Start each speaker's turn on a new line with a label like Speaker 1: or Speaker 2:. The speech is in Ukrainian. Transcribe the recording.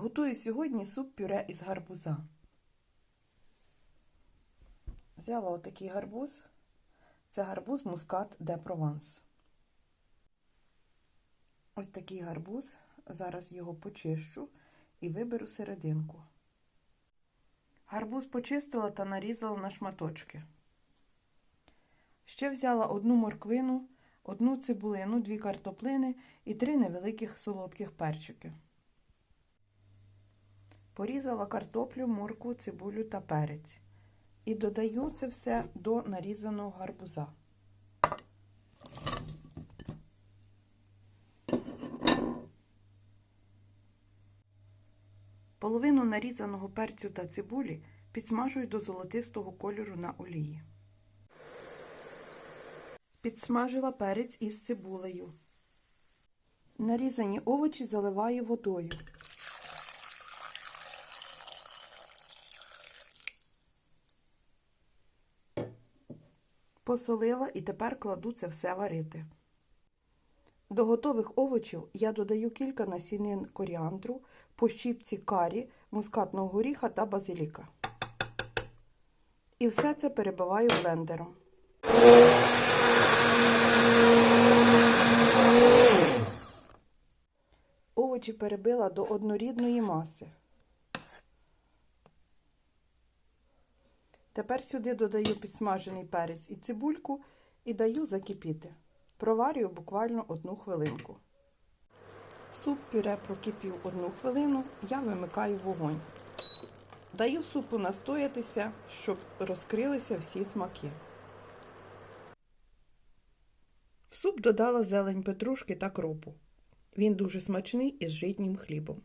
Speaker 1: Готую сьогодні суп пюре із гарбуза. Взяла отакий гарбуз. Це гарбуз мускат де Прованс. Ось такий гарбуз. Зараз його почищу і виберу серединку. Гарбуз почистила та нарізала на шматочки. Ще взяла одну морквину, одну цибулину, дві картоплини і три невеликих солодких перчики. Порізала картоплю, моркву, цибулю та перець. І додаю це все до нарізаного гарбуза. Половину нарізаного перцю та цибулі підсмажую до золотистого кольору на олії. Підсмажила перець із цибулею. Нарізані овочі заливаю водою. Посолила і тепер кладу це все варити. До готових овочів я додаю кілька насінин коріандру, по щіпці карі, мускатного горіха та базиліка. І все це перебиваю блендером. Овочі перебила до однорідної маси. Тепер сюди додаю підсмажений перець і цибульку і даю закипіти. Проварюю буквально одну хвилинку. Суп пюре прокипів одну хвилину, я вимикаю вогонь. Даю супу настоятися, щоб розкрилися всі смаки. В суп додала зелень петрушки та кропу. Він дуже смачний із житнім хлібом.